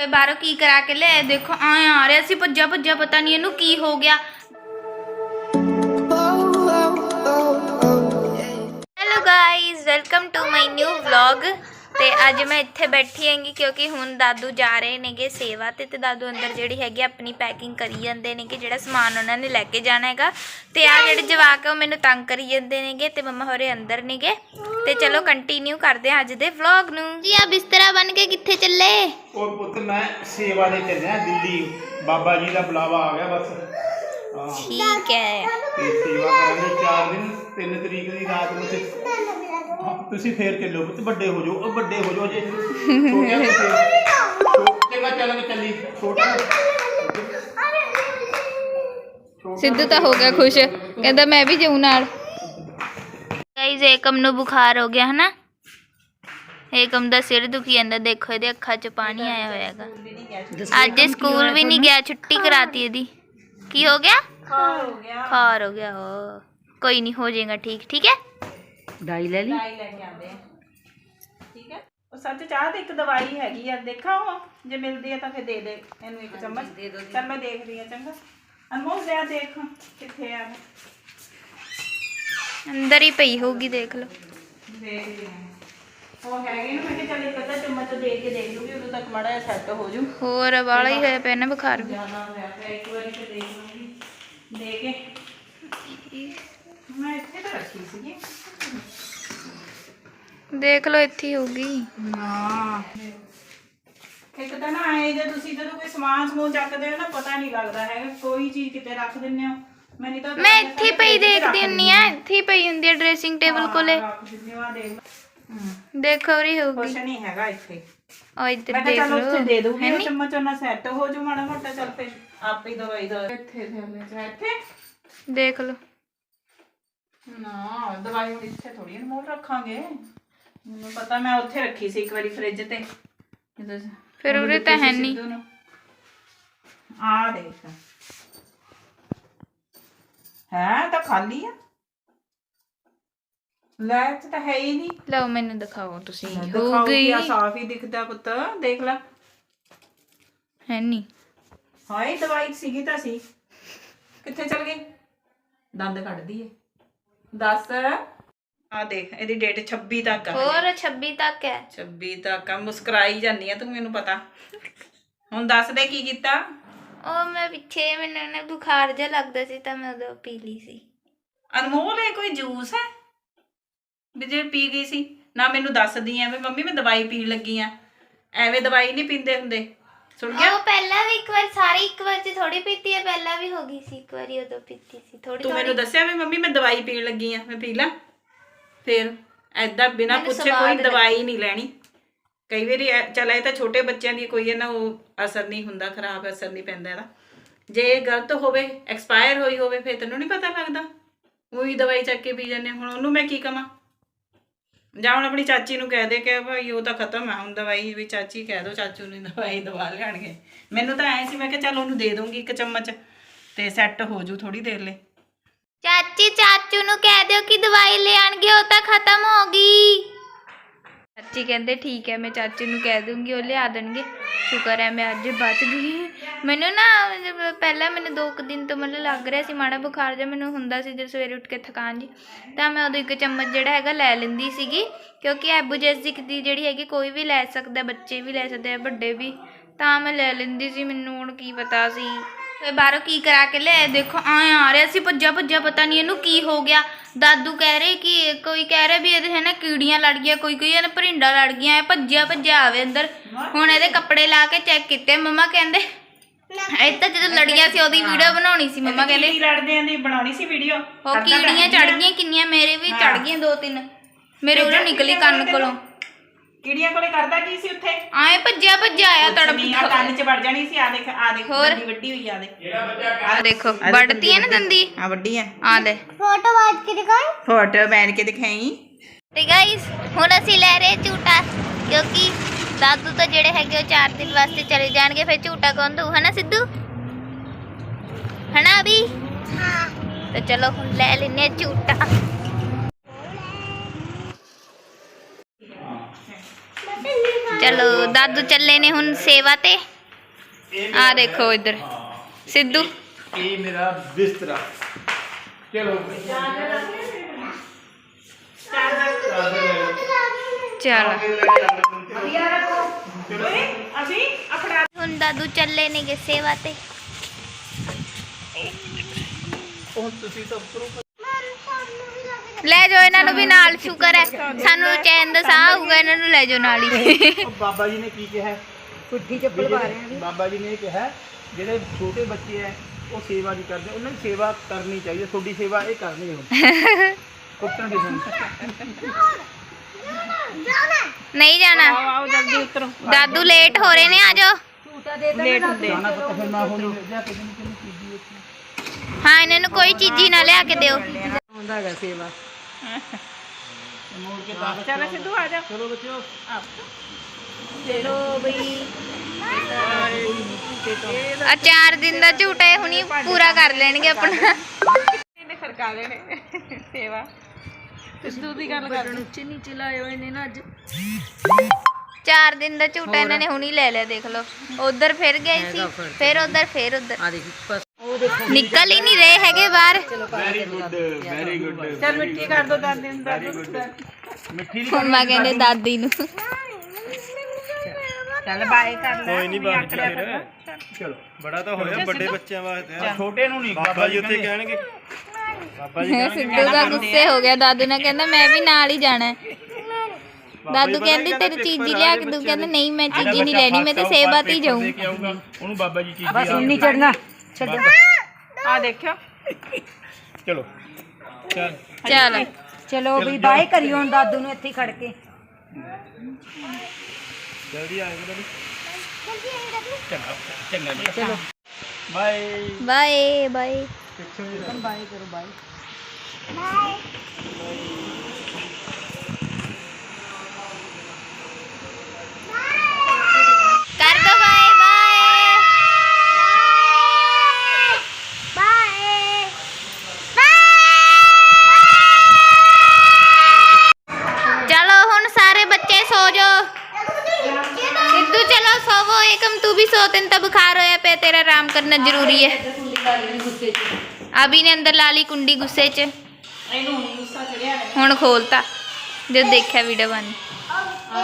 ਓਏ ਬਾਹਰੋਂ ਕੀ ਕਰਾ ਕੇ ਲੈ ਦੇਖੋ ਆਏ ਆ ਰਿਹਾ ਸੀ ਭੱਜਾ ਭੱਜਾ ਪਤਾ ਨਹੀਂ ਇਹਨੂੰ ਕੀ ਹੋ ਗਿਆ। Hello guys welcome to my new vlog ਤੇ ਅੱਜ ਮੈਂ ਇੱਥੇ ਬੈਠੀ ਹੈਗੀ ਕਿਉਂਕਿ ਹੁਣ ਦਾਦੂ ਜਾ ਰਹੇ ਨੇਗੇ ਸੇਵਾ ਤੇ ਤੇ ਦਾਦੂ ਅੰਦਰ ਜਿਹੜੀ ਹੈਗੀ ਆਪਣੀ ਪੈਕਿੰਗ ਕਰੀ ਜਾਂਦੇ ਨੇਗੇ ਜਿਹੜਾ ਸਮਾਨ ਉਹਨਾਂ ਨੇ ਲੈ ਕੇ ਜਾਣਾ ਹੈਗਾ। ਤੇ ਆ ਜਿਹੜੇ ਜਵਾਕ ਆ ਉਹ ਮੈਨੂੰ ਤੰਗ ਕਰੀ ਜਾਂਦੇ ਨੇਗੇ ਤੇ ਮੰਮਾ ਹੋਰੇ ਅੰਦਰ ਨੇਗੇ। ਤੇ ਚਲੋ ਕੰਟੀਨਿਊ ਕਰਦੇ ਹਾਂ ਅੱਜ ਦੇ ਵਲੌਗ ਨੂੰ। ਜੀ ਆ ਬਿਸਤਰਾ ਬਣ ਕੇ ਕਿੱਥੇ ਚੱਲੇ? ਉਹ ਪੁੱਤ ਮੈਂ ਸੇਵਾ ਦੇ ਚੱਲਿਆ ਦਿੱਲੀ। ਬਾਬਾ ਜੀ ਦਾ ਬੁਲਾਵਾ ਆ ਗਿਆ ਬਸ। ਹਾਂ। ਠੀਕ ਹੈ। ਤੇ ਸੇਵਾ ਕਰਾਂਗੇ 4 ਦਿਨ। 3 ਤਰੀਕ ਦੀ ਰਾਤ ਨੂੰ ਤੇ? ਹਾਂ, ਤੁਸੀਂ ਫੇਰ ਚੱਲੋ ਪੁੱਤ ਵੱਡੇ ਹੋ ਜਾਓ ਉਹ ਵੱਡੇ ਹੋ ਜਾਓ ਜੇ। ਛੋਟੇ ਮੈਂ ਚੱਲ ਮੈਂ ਚੱਲੀ ਛੋਟਾ ਸਿੱਧੂ ਤਾਂ ਹੋ ਗਿਆ ਖੁਸ਼। ਕਹਿੰਦਾ ਮੈਂ ਵੀ ਜਾਉ ਨਾਲ। ਗਾਈਜ਼ ਏਕਮ ਨੂੰ ਬੁਖਾਰ ਹੋ ਗਿਆ ਹਨਾ? ਏਕਮ ਦਾ ਸਿਰ ਦੁਖੀ ਜਾਂਦਾ ਦੇਖੋ ਇਹਦੇ ਅੱਖਾਂ 'ਚ ਪਾਣੀ ਆਇਆ ਹੋਇਆ ਹੈਗਾ। ਅੱਜ ਇਹ ਸਕੂਲ ਵੀ ਨਹੀਂ ਗਿਆ ਛੁੱਟੀ ਕਰਾਤੀ ਇਹਦੀ। ਕੀ ਹੋ ਗਿਆ? ਖਾਰ ਹੋ ਗਿਆ। ਖਾਰ ਹੋ ਗਿਆ ਹੋ। ਕੋਈ ਨਹੀਂ ਹੋ ਜਾਏਗਾ ਠੀਕ ਠੀਕ ਹੈ? ਦਵਾਈ ਲੈ ਲਈ। ਦਵਾਈ ਲੈ ਕੇ ਆਂਦੇ ਆ। ਠੀਕ ਹੈ? ਉਹ ਸੱਚ ਚਾਹ ਤੇ ਇੱਕ ਦਵਾਈ ਹੈਗੀ ਆ ਦੇਖਾ ਉਹ? ਜੇ ਮਿਲਦੀ ਆ ਤਾਂ ਫਿਰ ਦੇ ਦੇ ਇਹਨੂੰ ਇੱਕ ਚਮਚ। ਦੇ ਦੋ ਚੱਲ ਮੈਂ ਦੇਖਦੀ ਆ ਚੰਗਾ। ਅਨਮੋਲ ਦੇ ਦੇਖ ਕਿੱਥੇ ਆ ਅੰਦਰ ਹੀ ਪਈ ਹੋਊਗੀ ਦੇਖ ਲਓ। ਦੇਖਦੀ ਆ। ਉਹ ਹੈਗੇ ਨਾ ਮੈਂ ਕਿਹਾ ਚੱਲ ਇੱਕ ਅੱਧਾ ਚਮਚ ਦੇ ਕੇ ਦੇਖ ਲੂਗੀ ਉਦੋਂ ਤੱਕ ਮਾੜਾ ਜਿਹਾ ਸੈੱਟ ਹੋ ਜੂ। ਹੋਰ ਵਾਲਾ ਹੀ ਹੋਇਆ ਪਿਆ ਨਾ ਬੁਖਾਰ ਵੀ। ਜਾਣਾ ਹੋਇਆ ਪਿਆ ਇੱਕ ਵਾਰੀ ਤੇ ਦੇਖ ਲੂਗੀ। ਦੇ ਕੇ। ਦੇਖ ਲਓ ਇੱਥੇ ਹੀ ਹੋਊਗੀ। ਨਾ ਇੱਕ ਤਾਂ ਨਾ ਆਏ ਜੇ ਤੁਸੀਂ ਜਦੋਂ ਕੋਈ ਸਮਾਨ ਸਮੂਨ ਚੱਕਦੇ ਹੋ ਨਾ ਪਤਾ ਨਹੀਂ ਲੱਗਦਾ ਹੈਗਾ ਕੋਈ ਚੀਜ਼ ਕਿਤੇ ਰੱਖ ਦਿੰਦੇ ਹੋ। ਮੈਂ ਨਹੀਂ ਤਾਂ ਮੈਂ ਇੱਥੇ ਹੀ ਪਈ ਦੇਖਦੀ ਹੁੰਨੀ ਆ ਇੱਥੇ ਹੀ ਪਈ ਹੁੰਦੀ ਆ ਡਰੈਸਿੰਗ ਟੇਬਲ ਕੋਲੇ। ਰੱਖ ਦਿੰਦੇ ਹੋ ਆਹ ਦੇਖ ਲਓ। ਹਮ, ਦੇਖੋ ਰਹੀ ਹੋਊਗੀ। ਕੁਛ ਨਹੀਂ ਹੈਗਾ ਇੱਥੇ। ਉਹ ਇੱਧਰ ਮੈਂ ਦੇਖ ਕਿਹਾ ਚਲੋ ਲਓ। ਉੱਥੇ ਦੇ ਦੂਗੀ ਉਹ ਚਮਚ ਉਹਨਾਂ ਸੈੱਟ ਹੋ ਜੂ ਮਾੜਾ ਮੋਟਾ ਚੱਲ ਫੇ ਆਪੇ ਹੀ ਦਵਾਈ ਦਾ। ਇੱਥੇ ਥੱਲੇ ਚ ਇੱਥੇ। ਦੇਖ ਲਓ। ਨਾ ਦਵਾਈ ਹੁਣ ਇੱਥੇ ਥੋੜੀ ਰੱਖਾਂਗੇ। ਮੈਨੂੰ ਪਤਾ ਮੈਂ ਉੱਥੇ ਰੱਖੀ ਸੀ ਇੱਕ ਵਾਰੀ ਫ੍ਰਿਜ ਤੇ। ਜਦੋਂ ਫਿਰ ਉਰੇ ਤਾਂ ਹੈ ਨਹੀਂ। ਆ ਦੇਖ। ਹੈ ਤਾਂ ਖਾਲੀ ਆ। ਲੈ ਤਾਂ ਹੈ ਹੀ ਨਹੀਂ। ਲਓ ਮੈਨੂੰ ਦਿਖਾਓ ਤੁਸੀਂ। ਹੋ ਗਈ ਆ ਸਾਫ਼ ਹੀ ਦਿਖਦਾ ਪੁੱਤ ਦੇਖ ਲੈ। ਹੈ ਨਹੀਂ। ਹਾਏ ਦਵਾਈ ਸੀਗੀ ਤਾਂ ਸੀ। ਕਿੱਥੇ ਚਲ ਗਈ? ਦੰਦ ਕੱਢਦੀ ਏ। ਦੱਸ। ਆ ਦੇਖ ਇਹਦੀ ਡੇਟ 26 ਤੱਕ ਆ। ਹੋਰ 26 ਤੱਕ ਹੈ। 26 ਤੱਕ ਆ ਮੁਸਕਰਾਈ ਜਾਂਦੀ ਆ ਤੂੰ ਮੈਨੂੰ ਪਤਾ। ਹੁਣ ਦੱਸ ਦੇ ਕੀ ਕੀਤਾ? ਉਹ ਮੈਂ ਪਿੱਛੇ ਮੈਨੂੰ ਨਾ ਬੁਖਾਰ ਜਿਹਾ ਲੱਗਦਾ ਸੀ ਤਾਂ ਮੈਂ ਉਦੋਂ ਪੀ ਲਈ ਸੀ। ਅਨਮੋਲ ਇਹ ਕੋਈ ਜੂਸ ਹੈ? ਵੀ ਜੇ ਪੀ ਗਈ ਸੀ ਨਾ ਮੈਨੂੰ ਦੱਸਦੀ ਐ ਵੀ ਮੰਮੀ ਮੈਂ ਦਵਾਈ ਪੀਣ ਲੱਗੀ ਆ। ਐਵੇਂ ਦਵਾਈ ਨਹੀਂ ਪੀਂਦੇ ਹੁੰਦੇ। ਸੁਣ ਗਿਆ? ਉਹ ਪਹਿਲਾਂ ਵੀ ਇੱਕ ਵਾਰ ਸਾਰੀ ਇੱਕ ਵਾਰ ਚ ਥੋੜੀ ਪੀਤੀ ਹੈ ਪਹਿਲਾਂ ਵੀ ਹੋ ਗਈ ਸੀ ਇੱਕ ਵਾਰੀ ਉਦੋਂ ਪੀਤੀ ਸੀ ਥੋੜੀ ਤੂੰ ਮੈਨੂੰ ਦੱਸਿਆ ਵੀ ਮੰਮੀ ਮੈਂ ਦਵਾਈ ਪੀਣ ਲੱਗੀ ਆ ਮੈਂ ਪੀ ਲਾਂ। ਫਿਰ ਐਦਾਂ ਬਿਨਾ ਮੈਨੂੰ ਪੁੱਛੇ ਸਵਾਦ ਕੋਈ ਦਵਾਈ ਨਹੀਂ ਲੈਣੀ। ਕਈ ਵਾਰੀ ਐ- ਚੱਲ ਇਹ ਤਾਂ ਛੋਟੇ ਬੱਚਿਆਂ ਦੀ ਕੋਈ ਹੈ ਨਾ ਉਹ ਅਸਰ ਨਹੀਂ ਹੁੰਦਾ ਖਰਾਬ ਅਸਰ ਨਹੀਂ ਪੈਂਦਾ ਇਹਦਾ। ਜੇ ਇਹ ਗਲਤ ਹੋਵੇ ਐਕਸਪਾਇਰ ਹੋਈ ਹੋਵੇ ਫਿਰ ਤੈਨੂੰ ਨਹੀਂ ਪਤਾ ਲੱਗਦਾ। ਉਹੀ ਦਵਾਈ ਚੱਕ ਕੇ ਪੀ ਜਾਂਦੇ ਹੁਣ ਉਹਨੂੰ ਮੈਂ ਕੀ ਕਵਾਂ? ਜਾਂ ਹੁਣ ਆਪਣੀ ਚਾਚੀ ਨੂੰ ਕਹਿ ਦੇ ਕਿ ਭਾਈ ਉਹ ਤਾਂ ਖਤਮ ਹੈ ਹੁਣ ਦਵਾਈ ਵੀ ਚਾਚੀ ਕਹਿ ਦੋ ਚਾਚੂ ਨੂੰ ਦਵਾਈ ਦਵਾ ਲਿਆਣਗੇ ਮੈਨੂੰ ਤਾਂ ਐ ਸੀ ਮੈਂ ਕਿਹਾ ਚੱਲ ਉਹਨੂੰ ਦੇ ਦੂੰਗੀ ਇੱਕ ਚਮਚ ਤੇ ਸੈੱਟ ਹੋ ਜੂ ਥੋੜੀ ਦੇਰ ਲਈ। ਚਾਚੀ ਚਾਚੂ ਨੂੰ ਕਹਿ ਦਿਓ ਕਿ ਦਵਾਈ ਲੈ ਆਣਗੇ ਉਹ ਤਾਂ ਖਤਮ ਹੋ ਗਈ। ਚਾਚੀ ਕਹਿੰਦੇ ਠੀਕ ਹੈ ਮੈਂ ਚਾਚੀ ਨੂੰ ਕਹਿ ਦੂੰਗੀ ਉਹ ਲਿਆ ਦੇਣਗੇ। ਸ਼ੁਕਰ ਹੈ ਮੈਂ ਅੱਜ ਬਚ ਗਈ ਮੈਨੂੰ ਨਾ ਮਤਲਬ ਪਹਿਲਾਂ ਮੈਨੂੰ ਦੋ ਕੁ ਦਿਨ ਤੋਂ ਮਤਲਬ ਲੱਗ ਰਿਹਾ ਸੀ ਮਾੜਾ ਬੁਖਾਰ ਜਿਹਾ, ਮੈਨੂੰ ਹੁੰਦਾ ਸੀ ਜਦੋਂ ਸਵੇਰੇ ਉੱਠ ਕੇ ਥਕਾਨ ਜੀ। ਤਾਂ ਮੈਂ ਉਦੋਂ ਇੱਕ ਚਮਚ ਜਿਹੜਾ ਹੈਗਾ ਲੈ ਲੈਂਦੀ ਸੀਗੀ, ਕਿਉਂਕਿ ਐਬੂਜੈਸਿਕ ਦੀ ਜਿਹੜੀ ਹੈਗੀ ਕੋਈ ਵੀ ਲੈ ਸਕਦਾ, ਬੱਚੇ ਵੀ ਲੈ ਸਕਦੇ ਆ, ਵੱਡੇ ਵੀ। ਤਾਂ ਮੈਂ ਲੈ ਲੈਂਦੀ ਸੀ, ਮੈਨੂੰ ਹੁਣ ਕੀ ਪਤਾ ਸੀ। ਤੇ ਬਾਹਰੋਂ ਕੀ ਕਰਾ ਕੇ ਲੈ, ਦੇਖੋ ਆਏ ਆ ਰਿਹਾ ਸੀ ਭੱਜਾ ਭੱਜਾ, ਪਤਾ ਨਹੀਂ ਇਹਨੂੰ ਕੀ ਹੋ ਗਿਆ। ਦਾਦੂ ਕਹਿ ਰਹੇ ਕਿ, ਕੋਈ ਕਹਿ ਰਿਹਾ ਵੀ ਇਹਦੇ ਹੈ ਨਾ ਕੀੜੀਆਂ ਲੜ ਗਈਆਂ, ਕੋਈ ਕੋਈ ਇਹਨੇ ਭਰਿੰਡਾ ਲੜ ਗਈਆਂ, ਇਹ ਭੱਜਿਆ ਭੱਜਿਆ ਆਵੇ ਅੰਦਰ। ਹੁਣ ਇਹਦੇ ਕੱਪੜੇ ਲਾ ਕੇ ਚੈੱਕ ਕੀਤੇ, ਮਮਾ ਕਹਿੰਦੇ ਇਹ ਤਾਂ ਜਦੋਂ ਲੜੀਆਂ ਸੀ ਉਹਦੀ ਵੀਡੀਓ ਬਣਾਉਣੀ ਸੀ ਮਮਾ ਕਹਿੰਦੇ। ਕੀ ਲੜਦੇ ਆਂ ਦੀ ਬਣਾਉਣੀ ਸੀ ਵੀਡੀਓ ਉਹ ਕੀੜੀਆਂ ਚੜ ਗਈਆਂ ਕਿੰਨੀਆਂ ਮੇਰੇ ਵੀ ਚੜ ਗਈਆਂ ਦੋ ਤਿੰਨ। ਮੇਰੇ ਉਰੇ ਨਿਕਲੀ ਕੰਨ ਕੋਲੋਂ ਕੀੜੀਆਂ ਕੋਲੇ ਕਰਦਾ ਕੀ ਸੀ ਉੱਥੇ? ਆਏ ਭੱਜਿਆ ਭੱਜਿਆ ਆਇਆ ਤੜਪ ਆ ਕੰਨ 'ਚ ਵੜ ਜਾਣੀ ਸੀ ਆ ਦੇਖ ਆ ਦੇਖ? ਵੱਡੀ ਵੱਡੀ ਹੋਈ ਆ ਦੇ ਆ ਦੇਖੋ ਵੱਡਤੀ ਹੈ ਨਾ ਦੰਦੀ ਆ। ਵੱਡੀ ਹੈ ਆ। ਲੈ ਫੋਟੋ ਬੈਨ ਕੇ ਦਿਖਾਈ। ਤੇ ਗਾਇਸ ਹੁਣ ਅਸੀਂ ਲੈ ਰਹੇ ਝੂਟਾ। ਦਾਦੂ ਤਾਂ ਜਿਹੜੇ ਹੈਗੇ ਉਹ 4 ਦਿਨ ਵਾਸਤੇ ਚਲੇ ਜਾਣਗੇ ਫਿਰ ਝੂਟਾ ਕੌਣ ਦਊ ਹਨਾ ਸਿੱਧੂ ਹਨਾ ਅਭੀ ਹਾਂ ਤੇ ਚਲੋ ਹੁਣ ਲੈ ਲੈਨੇ ਆ ਝੂਟਾ ਚਲੋ ਚਲੋ ਦਾਦੂ ਚੱਲੇ ਨੇ ਹੁਣ ਸੇਵਾ ਤੇ ਇਹ ਆ ਮੇਰਾ ਦੇਖੋ ਇੱਧਰ ਹਾਂ ਸਿੱਧੂ ਇਹ ਮੇਰਾ ਬਿਸਤਰਾ ਚਲੋ ਚਲ ਅਸੀਂ ਆਪਣਾ ਹੁਣ ਦਾਦੂ ਚੱਲੇ ਨੇਗੇ ਸੇਵਾ ਤੇ ਹੁਣ ਤੁਸੀਂ ਤਾਂ ਉੱਪਰੋਂ ਲੈ ਜਾਓ ਇਹਨਾਂ ਨੂੰ ਵੀ ਨਾਲ ਸ਼ੁਕਰ ਹੈ ਸਾਨੂੰ ਚੈਨ ਦਾ ਸਾਹ ਆਊਗਾ ਇਹਨਾਂ ਨੂੰ ਲੈ ਜਾਓ ਨਾਲ ਹੀ ਉਹ ਬਾਬਾ ਜੀ ਨੇ ਕੀ ਕਿਹਾ ਕੁੱਠੀ ਵੀ ਜਿਹੜੇ- ਬਾਬਾ ਜੀ ਨੇ ਇਹ ਕਿਹਾ ਜਿਹੜੇ ਛੋਟੇ ਬੱਚੇ ਐ ਉਹ ਸੇਵਾ ਨਹੀਂ ਕਰਦੇ ਉਹਨਾਂ ਦੀ ਸੇਵਾ ਕਰਨੀ ਚਾਹੀਦੀ ਹੈ। ਤੁਹਾਡੀ ਸੇਵਾ ਇਹ ਕਰਨੀ ਹੁਣ ਕੁੱਟਣ ਦੀ ਸੁਣ ਨਹੀਂ ਜਾਣਾ। ਆਓ ਜਲਦੀ ਉਤਰੋ। ਦਾਦੂ ਲੇਟ ਹੋ ਰਹੇ ਨੇ ਆ ਜਾਓ। ਲੇਟ ਹੁੰਦੇ ਹਾਂ ਇਹਨਾਂ ਨੂੰ ਕੋਈ ਚੀਜ਼ੀ ਨਾ ਲਿਆ ਕੇ ਦਿਓ। ਹੁੰਦਾ ਹੈਗਾ ਸੇਵਾ। ਮੋੜ ਕੇ ਤਾਂ ਚਲ ਸਿੱਧੂ ਆ ਜਾ। ਚਲੋ ਬੱਚਿਓ। ਚਲੋ ਬਈ। ਆ ਚਾਰ ਦਿਨ ਦਾ ਝੂਟਾ ਇਹ ਹੁਣੀ ਪੂਰਾ ਕਰ ਲੈਣਗੇ ਆਪਣਾ। ਇਹਨੇ ਖੜਕਾ ਦੇਣੇ। ਸੇਵਾ। ਸਿੱਧੂ ਦੀ ਗੱਲ ਕਰ ਉੱਚੇ ਨੀਚੇ ਲਾਇਓ ਇਹਨੇ ਨਾ ਅੱਜ। ਚਾਰ ਦਿਨ ਦਾ ਝੂਟਾ ਇਹਨਾਂ ਨੇ ਹੁਣੀ ਲੈ ਲਿਆ ਦੇਖ ਲਓ। ਉਧਰ ਫਿਰ ਗਏ ਸੀ ਫਿਰ ਉਧਰ ਫਿਰ ਉਧਰ। ਆ ਦੇਖ ਉਹ ਦੇਖੋ। ਨਿਕਲ ਹੀ ਨਹੀਂ ਰਹੇ ਹੈਗੇ ਬਾਹਰ। ਵੈਰੀ ਗੁੱਡ ਵੈਰੀ ਗੁੱਡ ਚਲ ਮਿੱਟੀ ਕਰ ਦੋ ਦਾਦੀ ਨੂੰ ਵੈਰੀ ਗੁੱਡ ਮਿੱਠੀ ਦੀ ਮੰਮਾ ਕਹਿੰਦੇ ਦਾਦੀ ਨੂੰ। ਚੱਲ ਬਾਏ ਕਰ ਲੈ ਕੋਈ ਨਹੀਂ ਫਿਰ। ਚਲੋ। ਬੜਾ ਤਾਂ ਹੋਇਆ ਵੱਡੇ ਬੱਚਿਆਂ ਵਾਸਤੇ। ਛੋਟੇ ਨੂੰ ਨਹੀਂ ਬਾਬਾ ਜੀ ਉੱਥੇ ਕਹਿਣਗੇ। ਸਿੱਧੂ ਦਾ ਗੁੱਸੇ ਹੋ ਗਿਆ ਦਾਦੂ ਨਾਲ ਕਹਿੰਦਾ ਮੈਂ ਵੀ ਨਾਲ ਹੀ ਜਾਣਾ ਹੈ। ਦਾਦੂ ਕਹਿੰਦੀ ਤੇਰੀ ਚੀਜ਼ੀ ਲਿਆ ਕੇ ਦੂ ਕਹਿੰਦਾ ਨਹੀਂ ਮੈਂ ਚੀਜ਼ੀ ਨਹੀਂ ਲੈਣੀ ਮੈਂ ਤੇ ਸੇਵਾ ਤੇ ਹੀ ਜਾਊਂ ਦੇ ਕੇ ਆਊਗਾ। ਉਹਨੂੰ ਬਾਬਾ ਜੀ ਚੀਜ਼ੀ ਬਸ ਉਨੀ ਚੜਨਾ ਛੱਡੋ ਆ ਦੇਖਿਓ। ਚਲੋ। ਚੱਲ। ਚੱਲ। ਚਲੋ ਵੀ ਬਾਏ ਕਰਿਓ ਹੁਣ ਦਾਦੂ ਨੂੰ ਇੱਥੇ ਹੀ ਖੜ ਕੇ। ਜਲਦੀ ਆ ਜਾਓ ਚੰਗਾ ਚੰਗਾ ਜੀ। ਚਲੋ। Bye bye. ਬਾਏ ਬਾਏ ਕਰੋ ਬਾਏ ਕਰ ਦੋ ਬਾਏ ਬਾਏ ਚਲੋ ਹੁਣ ਸਾਰੇ ਬੱਚੇ ਸੋ ਜਾਓ ਸਿੱਧੂ ਚਲੋ ਸੋਵੋ ਏਕਮ ਤੂੰ ਵੀ ਸੋ ਤੈਨੂੰ ਤਾਂ ਬੁਖਾਰ ਹੋਇਆ ਪਿਆ ਤੇਰਾ ਆਰਾਮ ਕਰਨਾ ਜ਼ਰੂਰੀ ਹੈ ਅਭੀ ਨੇ ਅੰਦਰ ਲਾ ਲਈ ਕੁੰਡੀ ਗੁੱਸੇ 'ਚ। ਇਹਨੂੰ ਹੁਣ ਗੁੱਸਾ ਚੜਿਆ ਹੁਣ ਖੋਲਤਾ। ਜਦ ਦੇਖਿਆ ਵੀਡੀਓ ਬਣ।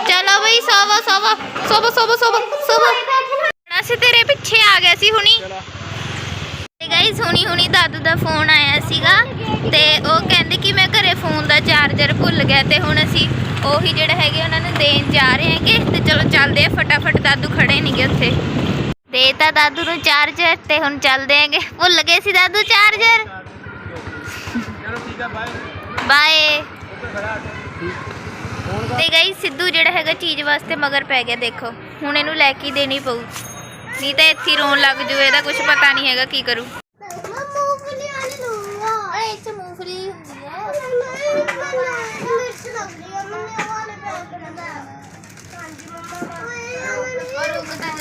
ਚਲੋ ਬਈ, ਸੋਵੋ ਸੋਵੋ ਸੋਵੋ ਸੋਵੋ ਸੋਵੋ ਸੋਵੋ। ਅਸੀਂ ਤੇਰੇ ਪਿੱਛੇ ਆ ਗਏ ਸੀ, ਹੁਣੀ। ਤੇ ਗਾਇਸ ਹੁਣੀ ਹੁਣੀ ਦਾਦੂ ਦਾ ਫੋਨ ਆਇਆ ਸੀਗਾ। ਤੇ ਉਹ ਕਹਿੰਦੇ ਕਿ ਮੈਂ ਘਰੇ ਫੋਨ ਦਾ ਚਾਰਜਰ ਭੁੱਲ ਗਿਆ ਤੇ ਹੁਣ ਅਸੀਂ ਉਹੀ ਜਿਹੜਾ ਹੈਗੇ, ਉਹਨਾਂ ਨੂੰ ਦੇਣ ਜਾ ਰਹੇ ਹੈਗੇ। ਤੇ ਚਲੋ ਚੱਲਦੇ ਆ, ਫਟਾਫਟ ਦਾਦੂ ਖੜੇ ਨਹੀਂਗੇ ਉੱਥੇ। ਦੇਤਾ ਦਾਦੂ ਨੂੰ ਚਾਰਜਰ ਤੇ ਹੁਣ ਚੱਲਦੇ ਹੈਗੇ। ਭੁੱਲ ਗਏ ਸੀ ਦਾਦੂ ਚਾਰਜਰ ਚਲੋ ਠੀਕ ਆ ਬਾਏ ਬਾਏ ਤੇ ਗਈ ਸਿੱਧੂ ਜਿਹੜਾ ਹੈਗਾ ਚੀਜ਼ ਵਾਸਤੇ ਮਗਰ ਪੈ ਗਿਆ ਦੇਖੋ। ਹੁਣ ਇਹਨੂੰ ਲੈ ਕੇ ਦੇਣੀ ਪਊ। ਨਹੀਂ ਤਾਂ ਇੱਥੇ ਰੋਣ ਲੱਗ ਜੂ ਇਹਦਾ ਕੁਝ ਪਤਾ ਨਹੀਂ ਹੈਗਾ ਕੀ ਕਰੂ ਮੂੰਗਫਲੀ ਵਾਲੀ ਲੂੰਗਾ ਇਹ ਚ ਮੂੰਗਫਲੀ ਹੁੰਦੀ ਹੈ ਮਿਰਚ ਲੱਗਦੀ ਆ ਮੈਨੂੰ ਉਹ ਵਾਲੇ ਪੈਕ ਕਰਨਾ ਹਾਂਜੀ ਮੰਮਾ ਔਰ ਉਹ ਤਾਂ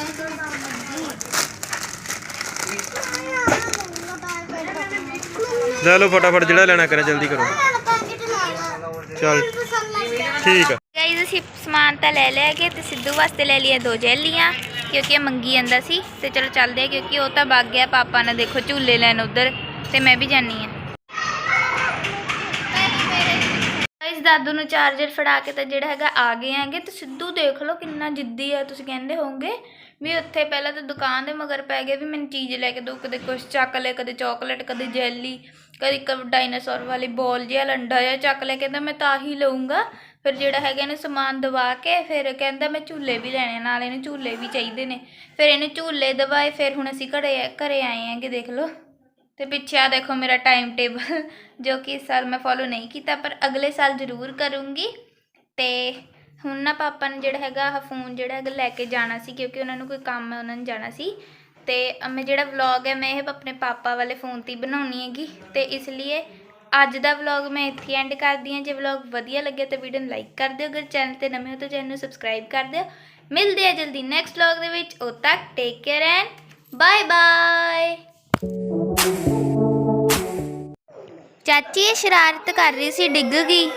ਲੈ ਲਓ ਫਟਾਫਟ ਜਿਹੜਾ ਲੈਣਾ ਕਰੇ ਜਲਦੀ ਕਰੋ। ਚੱਲ, ਠੀਕ ਆ। ਗਾਈਜ਼ ਅਸੀਂ ਸਮਾਨ ਤਾਂ ਲੈ ਲਿਆ ਕਿ ਤੇ ਸਿੱਧੂ ਵਾਸਤੇ ਲੈ ਲਈਆਂ ਦੋ ਜੈਲੀਆਂ, ਕਿਉਂਕਿ ਮੰਗੀ ਜਾਂਦਾ ਸੀ। ਤੇ ਚਲੋ ਚੱਲਦੇ ਆ, ਕਿਉਂਕਿ ਉਹ ਤਾਂ ਵਗ ਗਿਆ ਪਾਪਾ ਨੇ ਦੇਖੋ ਝੂਲੇ ਲੈਣ ਉਧਰ, ਤੇ ਮੈਂ ਵੀ ਜਾਨੀ ਆ। ਗਾਈਜ਼ ਦਾਦੂ ਨੂੰ ਚਾਰਜਰ ਫੜਾ ਕੇ ਤਾਂ ਜਿਹੜਾ ਹੈਗਾ ਆ ਗਏ ਆਂਗੇ ਤੇ ਸਿੱਧੂ ਦੇਖ ਲਓ ਕਿੰਨਾ ਜਿੱਦੀ ਆ, ਤੁਸੀਂ ਕਹਿੰਦੇ ਹੋਵੋਗੇ। ਵੀ ਉੱਥੇ ਪਹਿਲਾਂ ਤਾਂ ਦੁਕਾਨ ਦੇ ਮਗਰ ਪੈ ਗਏ ਵੀ ਮੈਨੂੰ ਚੀਜ਼ ਲੈ ਕੇ ਦੋ ਕਦੇ ਕੁਛ ਚੱਕ ਲੈ, ਕਦੇ ਚਾਕਲੇਟ ਕਦੇ ਜੈਲੀ ਕਦੀ ਇੱਕ ਡਾਇਨਾਸੌਰ ਵਾਲੀ ਬੋਲ ਜਿਹਾ ਲੰਡਾ ਜਿਹਾ ਚੱਕ ਲੈ ਕਹਿੰਦਾ ਮੈਂ ਤਾਂ ਹੀ ਲਊਂਗਾ। ਫਿਰ ਜਿਹੜਾ ਹੈਗਾ ਇਹਨੂੰ ਸਮਾਨ ਦਵਾ ਕੇ ਫਿਰ ਕਹਿੰਦਾ ਮੈਂ ਝੂਲੇ ਵੀ ਲੈਣੇ, ਨਾਲ ਇਹਨੂੰ ਝੂਲੇ ਵੀ ਚਾਹੀਦੇ ਨੇ। ਫਿਰ ਇਹਨੇ ਝੂਲੇ ਦਵਾਏ, ਫਿਰ ਹੁਣ ਅਸੀਂ ਘਰੇ ਘਰੇ ਆਏ ਆਂਗੇ ਦੇਖ ਲਓ। ਤੇ ਪਿੱਛੇ ਆ ਦੇਖੋ ਮੇਰਾ ਟਾਈਮ ਟੇਬਲ ਜੋ ਕਿ ਇਸ ਸਾਲ ਮੈਂ ਫੋਲੋ ਨਹੀਂ ਕੀਤਾ, ਪਰ ਅਗਲੇ ਸਾਲ ਜ਼ਰੂਰ ਕਰੂੰਗੀ। ਤੇ ਹੁਣ ਨਾ ਪਾਪਾ ਨੇ ਜਿਹੜਾ ਹੈਗਾ ਆਹ ਫੋਨ ਜਿਹੜਾ ਹੈਗਾ ਲੈ ਕੇ ਜਾਣਾ ਸੀ, ਕਿਉਂਕਿ ਉਹਨਾਂ ਨੂੰ ਕੋਈ ਕੰਮ ਹੈ, ਉਹਨਾਂ ਨੇ ਜਾਣਾ ਸੀ। ਤੇ ਮੈਂ ਜਿਹੜਾ ਵਲੌਗ ਹੈ, ਮੈਂ ਇਹ ਆਪਣੇ ਪਾਪਾ ਵਾਲੇ ਫੋਨ ਤੇ ਹੀ ਬਣਾਉਣੀ ਹੈਗੀ। ਤੇ ਇਸ ਲਈ ਅੱਜ ਦਾ ਵਲੌਗ ਮੈਂ ਇੱਥੇ ਐਂਡ ਕਰਦੀ ਹਾਂ। ਜੇ ਵਲੌਗ ਵਧੀਆ ਲੱਗਿਆ ਤਾਂ ਵੀਡੀਓ ਨੂੰ ਲਾਈਕ ਕਰ ਦਿਓ। ਅਗਰ ਚੈਨਲ ਤੇ ਨਵੇਂ ਹੋ ਤਾਂ ਚੈਨਲ ਨੂੰ ਸਬਸਕ੍ਰਾਈਬ ਕਰ ਦਿਓ। ਮਿਲਦੇ ਆ ਜਲਦੀ ਨੈਕਸਟ ਵਲੌਗ ਦੇ ਵਿੱਚ। ਉਦ ਤੱਕ take care and bye bye ਚਾਚੀ, ਇਹ ਸ਼ਰਾਰਤ ਕਰ ਰਹੀ ਸੀ, ਡਿੱਗ ਗਈ।